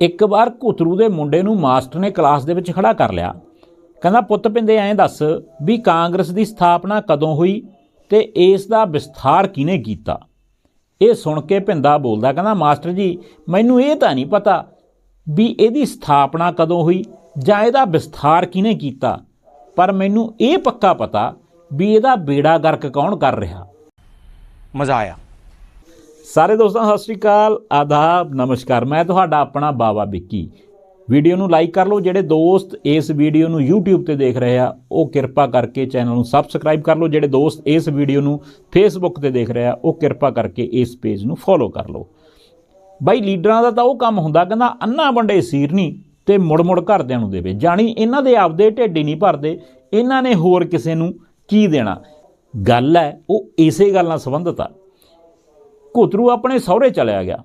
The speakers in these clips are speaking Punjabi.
ਇੱਕ ਵਾਰ ਘੁਤਰੂ ਦੇ ਮੁੰਡੇ ਨੂੰ ਮਾਸਟਰ ਨੇ ਕਲਾਸ ਦੇ ਵਿੱਚ ਖੜਾ ਕਰ ਲਿਆ। ਕਹਿੰਦਾ, ਪੁੱਤ ਪਿੰਦੇ, ਐਂ ਦੱਸ ਵੀ ਕਾਂਗਰਸ ਦੀ ਸਥਾਪਨਾ ਕਦੋਂ ਹੋਈ ਤੇ ਇਸ ਦਾ ਵਿਸਥਾਰ ਕਿਹਨੇ ਕੀਤਾ? ਇਹ ਸੁਣ ਕੇ ਭਿੰਦਾ ਬੋਲਦਾ, ਕਹਿੰਦਾ, ਮਾਸਟਰ ਜੀ, ਮੈਨੂੰ ਇਹ ਤਾਂ ਨਹੀਂ ਪਤਾ ਵੀ ਇਹਦੀ ਸਥਾਪਨਾ ਕਦੋਂ ਹੋਈ ਜਾਂ ਇਹਦਾ ਵਿਸਥਾਰ ਕਿਹਨੇ ਕੀਤਾ, ਪਰ ਮੈਨੂੰ ਇਹ ਪੱਕਾ ਪਤਾ ਵੀ ਇਹਦਾ ਬੇੜਾ ਗਰਕ ਕੌਣ ਕਰ ਰਿਹਾ। ਮਜ਼ਾ ਆਇਆ। ਸਾਰੇ ਦੋਸਤਾਂ, ਸਤਿ ਸ਼੍ਰੀ ਅਕਾਲ। ਆਦਾਬ, ਨਮਸਕਾਰ। ਮੈਂ ਤੁਹਾਡਾ ਆਪਣਾ ਬਾਬਾ ਵਿੱਕੀ। ਵੀਡੀਓ ਨੂੰ ਲਾਈਕ ਕਰ ਲਓ। ਜਿਹੜੇ ਦੋਸਤ ਇਸ ਵੀਡੀਓ ਨੂੰ YouTube ਤੇ ਦੇਖ ਰਹੇ ਆ, ਉਹ ਕਿਰਪਾ ਕਰਕੇ ਚੈਨਲ ਨੂੰ ਸਬਸਕ੍ਰਾਈਬ ਕਰ ਲਓ। ਜਿਹੜੇ ਦੋਸਤ ਇਸ ਵੀਡੀਓ ਨੂੰ Facebook ਤੇ ਦੇਖ ਰਹੇ ਆ, ਉਹ ਕਿਰਪਾ ਕਰਕੇ ਇਸ ਪੇਜ ਨੂੰ ਫੋਲੋ ਕਰ ਲਓ। ਬਾਈ, ਲੀਡਰਾਂ ਦਾ ਤਾਂ ਉਹ ਕੰਮ ਹੁੰਦਾ, ਕਹਿੰਦਾ ਅੰਨਾ ਵੰਡੇ ਸੀਰਨੀ ਤੇ ਮੁੜ ਮੁੜ ਘਰਦਿਆਂ ਨੂੰ ਦੇਵੇ। ਜਾਣੀ ਇਹਨਾਂ ਦੇ ਆਪਦੇ ਢਿੱਡ ਨਹੀਂ ਭਰਦੇ, ਇਹਨਾਂ ਨੇ ਹੋਰ ਕਿਸੇ ਨੂੰ ਕੀ ਦੇਣਾ? ਗੱਲ ਹੈ, ਉਹ ਇਸੇ ਗੱਲ ਨਾਲ ਸੰਬੰਧਿਤ ਆ। ਘੁਤਰੂ ਆਪਣੇ ਸਹੁਰੇ ਚਲਿਆ ਗਿਆ।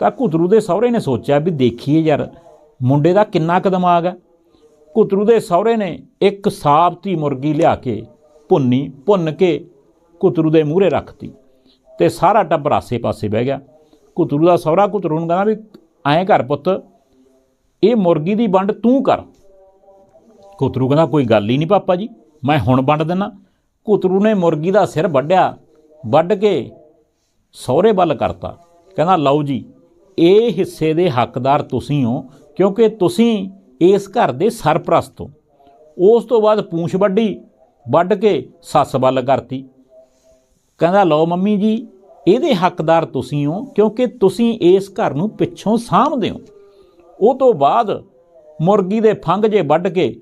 ਤਾਂ ਘੁਤਰੂ ਦੇ ਸਹੁਰੇ ਨੇ ਸੋਚਿਆ ਵੀ ਦੇਖੀਏ ਯਾਰ, ਮੁੰਡੇ ਦਾ ਕਿੰਨਾ ਕੁ ਦਿਮਾਗ ਹੈ। ਘੁਤਰੂ ਦੇ ਸਹੁਰੇ ਨੇ ਇੱਕ ਸਾਬਤੀ ਮੁਰਗੀ ਲਿਆ ਕੇ ਭੁੰਨੀ, ਭੁੰਨ ਕੇ ਘੁਤਰੂ ਦੇ ਮੂਹਰੇ ਰੱਖਤੀ ਤੇ ਸਾਰਾ ਟੱਬਰ ਆਸੇ-ਪਾਸੇ ਬਹਿ ਗਿਆ। ਘੁਤਰੂ ਦਾ ਸਹੁਰਾ ਘੁਤਰੂ ਨੂੰ ਕਹਿੰਦਾ ਵੀ ਐਂ ਘਰ ਪੁੱਤ, ਇਹ ਮੁਰਗੀ ਦੀ ਵੰਡ ਤੂੰ ਕਰ। ਘੁਤਰੂ ਕਹਿੰਦਾ ਕੋਈ ਗੱਲ ਹੀ ਨਹੀਂ ਪਾਪਾ ਜੀ, ਮੈਂ ਹੁਣ ਵੰਡ ਦਿੰਨਾ। ਘੁਤਰੂ ਨੇ ਮੁਰਗੀ ਦਾ ਸਿਰ ਵੱਢਿਆ, ਵੱਢ ਕੇ ਸਹੁਰੇ ਵੱਲ ਕਰਤਾ। ਕਹਿੰਦਾ, ਲਓ ਜੀ, ਇਹ ਹਿੱਸੇ ਦੇ ਹੱਕਦਾਰ ਤੁਸੀਂ ਹੋ, ਕਿਉਂਕਿ ਤੁਸੀਂ ਇਸ ਘਰ ਦੇ ਸਰਪ੍ਰਸਤ ਹੋ। ਉਸ ਤੋਂ ਬਾਅਦ ਪੂੰਛ ਵੱਢੀ, ਵੱਢ ਕੇ ਸੱਸ ਵੱਲ ਕਰਤੀ। ਕਹਿੰਦਾ, ਲਓ ਮੰਮੀ ਜੀ, ਇਹਦੇ ਹੱਕਦਾਰ ਤੁਸੀਂ ਹੋ, ਕਿਉਂਕਿ ਤੁਸੀਂ ਇਸ ਘਰ ਨੂੰ ਪਿੱਛੋਂ ਸਾਂਭਦੇ ਹੋ। ਉਹ ਤੋਂ ਬਾਅਦ ਮੁਰਗੀ ਦੇ ਫੰਗ ਜੇ ਵੱਢ ਕੇ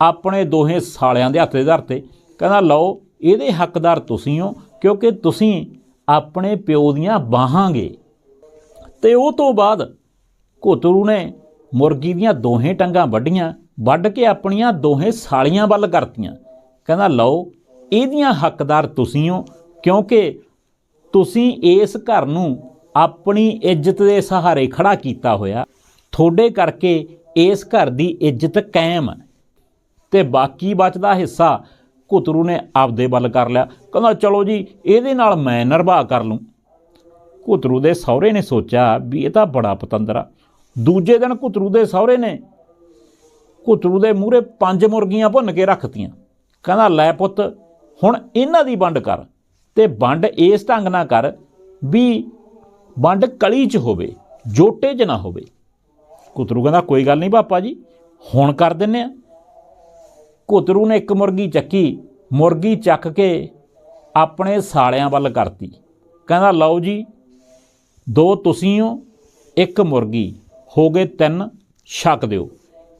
ਆਪਣੇ ਦੋਹੇ ਸਾਲਿਆਂ ਦੇ ਹੱਥ ਦੇ ਧਰਤੇ। ਕਹਿੰਦਾ, ਲਓ, ਇਹਦੇ ਹੱਕਦਾਰ ਤੁਸੀਂ ਹੋ, ਕਿਉਂਕਿ ਤੁਸੀਂ ਆਪਣੇ ਪਿਓ ਦੀਆਂ ਬਾਹਾਂਗੇ। ਤੇ ਉਹ ਤੋਂ ਬਾਅਦ ਘੋਤਰੂ ਨੇ ਮੁਰਗੀ ਦੀਆਂ ਦੋਹੇ ਟੰਗਾਂ ਵੱਢੀਆਂ, ਵੱਢ ਕੇ ਆਪਣੀਆਂ ਦੋਹੇ ਸਾਲੀਆਂ ਵੱਲ ਕਰਤੀਆਂ। ਕਹਿੰਦਾ, ਲਓ, ਇਹਦੀਆਂ ਹੱਕਦਾਰ ਤੁਸੀਂ ਹੋ, ਕਿਉਂਕਿ ਤੁਸੀਂ ਇਸ ਘਰ ਨੂੰ ਆਪਣੀ ਇੱਜ਼ਤ ਦੇ ਸਹਾਰੇ ਖੜਾ ਕੀਤਾ ਹੋਇਆ। ਤੁਹਾਡੇ ਕਰਕੇ ਇਸ ਘਰ ਦੀ ਇੱਜ਼ਤ ਕਾਇਮ ਹੈ। ਤੇ ਬਾਕੀ ਬਚਦਾ ਹਿੱਸਾ ਘੁਤਰੂ ਨੇ ਆਪਦੇ ਵੱਲ ਕਰ ਲਿਆ। ਕਹਿੰਦਾ, ਚਲੋ ਜੀ, ਇਹਦੇ ਨਾਲ ਮੈਂ ਨਿਰਵਾਹ ਕਰ ਲੂੰ। ਘੁਤਰੂ ਦੇ ਸਹੁਰੇ ਨੇ ਸੋਚਿਆ ਵੀ ਇਹ ਤਾਂ ਬੜਾ ਪਤੰਦਰਾ ਦੂਜੇ ਦਿਨ ਘੁਤਰੂ ਦੇ ਸਹੁਰੇ ਨੇ ਘੁਤਰੂ ਦੇ ਮੂਹਰੇ ਪੰਜ ਮੁਰਗੀਆਂ ਭੁੰਨ ਕੇ ਰੱਖਤੀਆਂ। ਕਹਿੰਦਾ, ਲੈ ਪੁੱਤ, ਹੁਣ ਇਹਨਾਂ ਦੀ ਵੰਡ ਕਰ ਤੇ ਵੰਡ ਇਸ ਢੰਗ ਨਾਲ ਕਰ ਵੀ ਵੰਡ ਕਲੀ 'ਚ ਹੋਵੇ, ਜੋਟੇ 'ਚ ਨਾ ਹੋਵੇ। ਕੁਤਰੂ ਕਹਿੰਦਾ, ਕੋਈ ਗੱਲ ਨਹੀਂ ਪਾਪਾ ਜੀ, ਹੁਣ ਕਰ ਦਿੰਨੇ ਆ। ਘੁਤਰੂ ਨੇ ਇੱਕ ਮੁਰਗੀ ਚੱਕੀ, ਮੁਰਗੀ ਚੱਕ ਕੇ ਆਪਣੇ ਸਾਲਿਆਂ ਵੱਲ ਕਰਤੀ। ਕਹਿੰਦਾ, ਲਓ ਜੀ, ਦੋ ਤੁਸੀਂ ਹੋ, ਇੱਕ ਮੁਰਗੀ, ਹੋ ਗਏ ਤਿੰਨ, ਛਕ ਦਿਓ।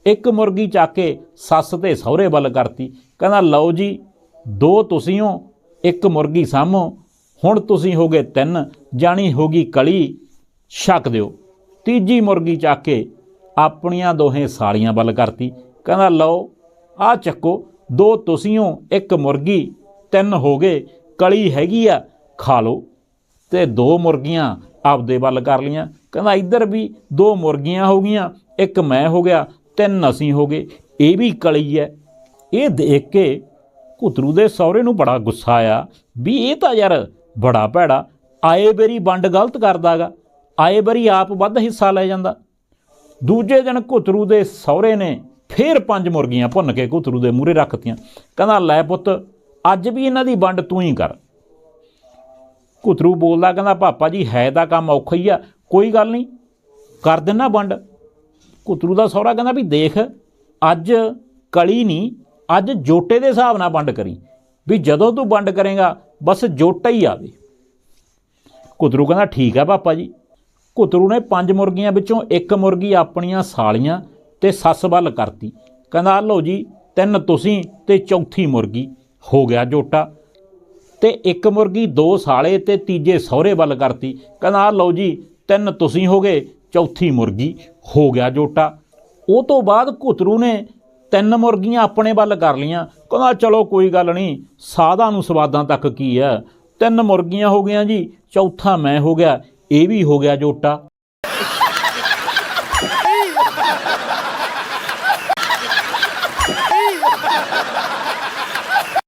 ਇੱਕ ਮੁਰਗੀ ਚੱਕ ਕੇ ਸੱਸ ਤੇ ਸਹੁਰੇ ਵੱਲ ਕਰਤੀ। ਕਹਿੰਦਾ, ਲਓ ਜੀ, ਦੋ ਤੁਸੀਂ ਹੋ, ਇੱਕ ਮੁਰਗੀ ਸਾਹਮੋ ਹੁਣ ਤੁਸੀਂ ਹੋ ਗਏ ਤਿੰਨ, ਜਾਣੀ ਹੋ ਗਈ ਕਲੀ, ਛੱਕ ਦਿਓ। ਤੀਜੀ ਮੁਰਗੀ ਚੱਕ ਕੇ ਆਪਣੀਆਂ ਦੋਹੇ ਸਾਲੀਆਂ ਵੱਲ ਕਰਤੀ। ਕਹਿੰਦਾ, ਲਓ ਆ ਚੱਕੋ, ਦੋ ਤੁਸੀਂ ਇੱਕ ਮੁਰਗੀ, ਤਿੰਨ ਹੋ ਗਏ, ਕਲੀ ਹੈਗੀ ਆ, ਖਾ ਲਓ। ਤੇ ਦੋ ਮੁਰਗੀਆਂ ਆਪਦੇ ਵੱਲ ਕਰ ਲੀਆਂ ਕਹਿੰਦਾ ਇੱਧਰ ਵੀ ਦੋ ਮੁਰਗੀਆਂ ਹੋ ਗਈਆਂ, ਇੱਕ ਮੈਂ ਹੋ ਗਿਆ, ਤਿੰਨ ਅਸੀਂ ਹੋ ਗਏ। ਇਹ ਵੀ ਕਲੀ ਹੈ। ਇਹ ਦੇਖ ਕੇ ਘੁਤਰੂ ਦੇ ਸਹੁਰੇ ਨੂੰ ਬੜਾ ਗੁੱਸਾ ਆਇਆ ਵੀ ਇਹ ਤਾਂ ਯਾਰ ਬੜਾ ਭੈੜਾ, ਆਏ ਬੇਰੀ ਵੰਡ ਗਲਤ ਕਰਦਾਗਾ, ਆਏ ਬਰੀ ਆਪ ਵੱਧ ਹਿੱਸਾ ਲੈ ਜਾਂਦਾ। ਦੂਜੇ ਦਿਨ ਘੁਤਰੂ ਦੇ ਸਹੁਰੇ ਨੇ ਫੇਰ ਪੰਜ ਮੁਰਗੀਆਂ ਭੁੰਨ ਕੇ ਘੁਤਰੂ ਦੇ ਮੂਹਰੇ ਰੱਖਤੀਆਂ। ਕਹਿੰਦਾ, ਲੈ ਪੁੱਤ, ਅੱਜ ਵੀ ਇਹਨਾਂ ਦੀ ਵੰਡ ਤੂੰ ਹੀ ਕਰ। ਘੁਤਰੂ ਬੋਲਦਾ, ਕਹਿੰਦਾ, ਪਾਪਾ ਜੀ, ਹੈ ਤਾਂ ਕੰਮ ਔਖਾ ਹੀ ਆ, ਕੋਈ ਗੱਲ ਨਹੀਂ, ਕਰ ਦੇਣਾ ਵੰਡ। ਘੁਤਰੂ ਦਾ ਸਹੁਰਾ ਕਹਿੰਦਾ ਵੀ ਦੇਖ, ਅੱਜ ਕਲੀ ਨਹੀਂ, ਅੱਜ ਜੋਟੇ ਦੇ ਹਿਸਾਬ ਨਾਲ ਵੰਡ ਕਰੀ। ਵੀ ਜਦੋਂ ਤੂੰ ਵੰਡ ਕਰੇਗਾ, ਬਸ ਜੋਟਾ ਹੀ ਆਵੇ। ਕੁਤਰੂ ਕਹਿੰਦਾ, ਠੀਕ ਆ ਪਾਪਾ ਜੀ। ਕੁਤਰੂ ਨੇ ਪੰਜ ਮੁਰਗੀਆਂ ਵਿੱਚੋਂ ਇੱਕ ਮੁਰਗੀ ਆਪਣੀਆਂ ਸਾਲੀਆਂ ਤੇ ਸੱਸ ਵੱਲ ਕਰਤੀ। ਕਹਿੰਦਾ, ਲਓ ਜੀ, ਤਿੰਨ ਤੁਸੀਂ ਤੇ ਚੌਥੀ ਮੁਰਗੀ। ਹੋ ਗਿਆ ਜੋਟਾ। ਤੇ ਇੱਕ ਮੁਰਗੀ ਦੋ ਸਾਲੇ ਤੇ ਤੀਜੇ ਸਹੁਰੇ ਵੱਲ ਕਰਤੀ। ਕਹਿੰਦਾ, ਲਓ ਜੀ, ਤਿੰਨ ਤੁਸੀਂ ਹੋ ਗਏ, ਚੌਥੀ ਮੁਰਗੀ। ਹੋ ਗਿਆ ਜੋਟਾ। ਉਹ ਤੋਂ ਬਾਅਦ ਘੁਤਰੂ ਨੇ ਤਿੰਨ ਮੁਰਗੀਆਂ ਆਪਣੇ ਵੱਲ ਕਰ ਲੀਆਂ ਕਹਿੰਦਾ, ਚਲੋ ਕੋਈ ਗੱਲ ਨਹੀਂ ਸਾਦਾ ਨੂੰ ਸਵਾਦਾਂ ਤੱਕ ਕੀ ਹੈ? ਤਿੰਨ ਮੁਰਗੀਆਂ ਹੋ ਗਈਆਂ ਜੀ, ਚੌਥਾ ਮੈਂ ਹੋ ਗਿਆ। ਇਹ ਵੀ ਹੋ ਗਿਆ ਜੋਟਾ।